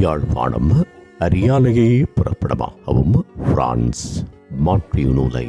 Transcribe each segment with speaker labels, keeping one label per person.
Speaker 1: Yazhpanam அரியாலையை புறப்படமாகவும் France மாட்ரியூனூலை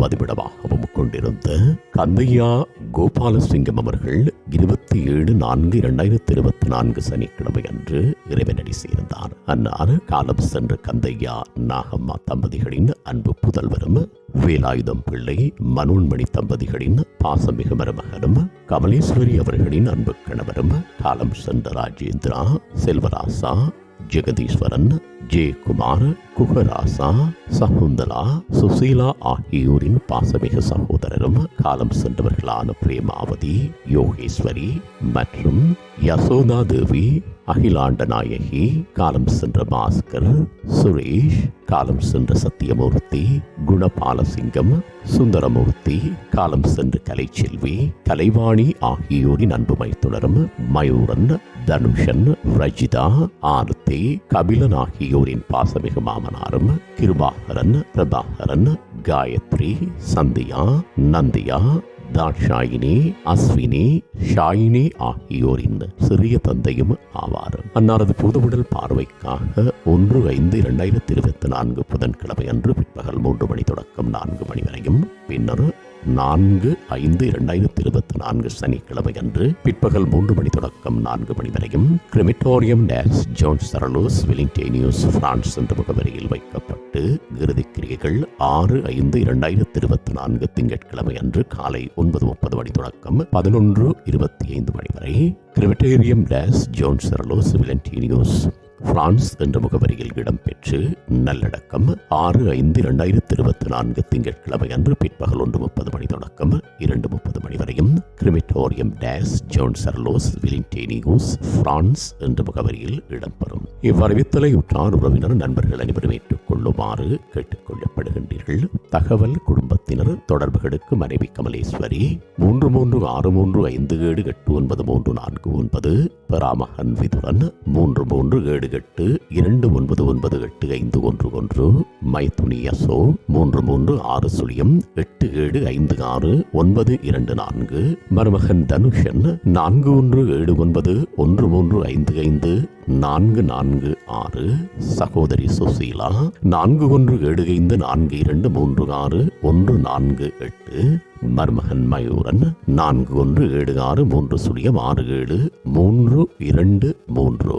Speaker 1: வதிவிடமாகவும் கொண்டிருந்த கந்தையா கோபாலசிங்கம் அவர்கள் இருபத்தி ஏழு நான்கு இரண்டாயிரத்தி இருபத்தி நான்கு சனிக்கிழமை அன்று இறைவனடி சேர்ந்தார். அன்னார் காலம் சென்ற கந்தையா நாகம்மா தம்பதிகளின் அன்பு புதல்வரும் வேலாயுதம் பிள்ளை மனோன்மணி தம்பதிகளின் பாசமிகு மருமகனும் கமலேஸ்வரி அவர்களின் அன்பு கணவரும் காலம் சென்ற ராஜேந்திரா செல்வராசா ஜெகதீஸ்வரன் ஜெயக்குமார் குகராசா சகுந்தலா சுசீலா ஆகியோரின் பாசமிகு சகோதரரும் காலம் சென்றவர்களான பிரேமாவதி யோகேஸ்வரி மற்றும் யசோதா தேவி அகிலாண்ட நாயகி காலம் சென்ற பாஸ்கர் சுரேஷ் காலம் சென்ற சத்தியமூர்த்தி குணபாலசிங்கம் சுந்தரமூர்த்தி காலம் சென்ற கலைச்செல்வி கலைவாணி ஆகியோரின் அன்பு மைத்துணரும் மயூரன் தனுஷன் ரஜிதா ஆர்த்தி கபிலன் ஆகியோரின் பாசமிகு மாமனாரும் கிருபாகரன் பிரபாகரன் காயத்ரி சந்தியா நந்தியா தாட்சாயினி அஸ்வினி ஷாயினி ஆகியோரின் சிறிய தந்தையும் ஆவார் அன்னாரது புதுவுடல் பார்வைக்காக ஒன்று ஐந்து இரண்டாயிரத்தி இருபத்தி நான்கு புதன்கிழமை அன்று பிற்பகல் மூன்று மணி தொடக்கம் நான்கு மணி வரையும். பின்னர் நான்கு ஐந்து இரண்டாயிரத்தி இருபத்தி நான்கு சனிக்கிழமை அன்று பிற்பகல் மூன்று மணி தொடக்கம் நான்கு மணி வரையும் crematorium des Joncherolles Villetaneuse France என்ற முகவரியில் வைக்கப்பட்டு இறுதிக் கிரியைகள் ஆறு ஐந்து இரண்டாயிரத்தி இருபத்தி நான்கு திங்கட்கிழமை அன்று காலை ஒன்பது முப்பது மணி தொடக்கம் பதினொன்று இருபத்தி ஐந்து மணி வரை crematorium des Joncherolles Villetaneuse France என்ற முகவரியில் இடம்பெற்று நல்லடக்கம் ஆறு ஐந்து இரண்டாயிரத்தி இருபத்தி நான்கு திங்கட்கிழமை அன்று பிற்பகல் ஒன்று முப்பது மணி தொடக்கம் இரண்டு முப்பது மணி வரையும் crematorium des Joncherolles Villetaneuse France என்ற முகவரியில் இடம்பெறும். இவ்வறிவித்தலை உற்றார் உறவினர் நண்பர்கள் அனைவரும் ஏற்றுக்கொள்ளுமாறு கேட்டுக்கொள்ளப்படுகின்றீர்கள் தகவல் குடும்பத்தினர் தொடர்புகளுக்கு மனைவி கமலேஸ்வரி மூன்று மூன்று ஆறு மூன்று ஐந்து ஏழு எட்டு ஒன்பது மூன்று நான்கு ஒன்பது பெறாமகன் விதுரன் மூன்று மூன்று ஏழு எட்டு இரண்டு ஒன்பது ஒன்பது எட்டு ஐந்து ஒன்று ஒன்று மைத்துனி எஸ்ஓ மூன்று மூன்று ஆறு சுழியம் எட்டு ஏழு ஐந்து ஆறு ஒன்பது இரண்டு நான்கு மருமகன் தனுஷன் நான்கு ஒன்று ஏழு ஒன்பது ஒன்று மூன்று ஐந்து ஐந்து நான்கு நான்கு ஆறு சகோதரி சுசீலா நான்கு ஒன்று ஏழு ஐந்து நான்கு இரண்டு மூன்று ஆறு ஒன்று நான்கு எட்டு மருமகன் மயூரன் நான்கு ஒன்று ஏழு ஆறு மூன்று சுழியம் ஆறு ஏழு மூன்று இரண்டு மூன்று.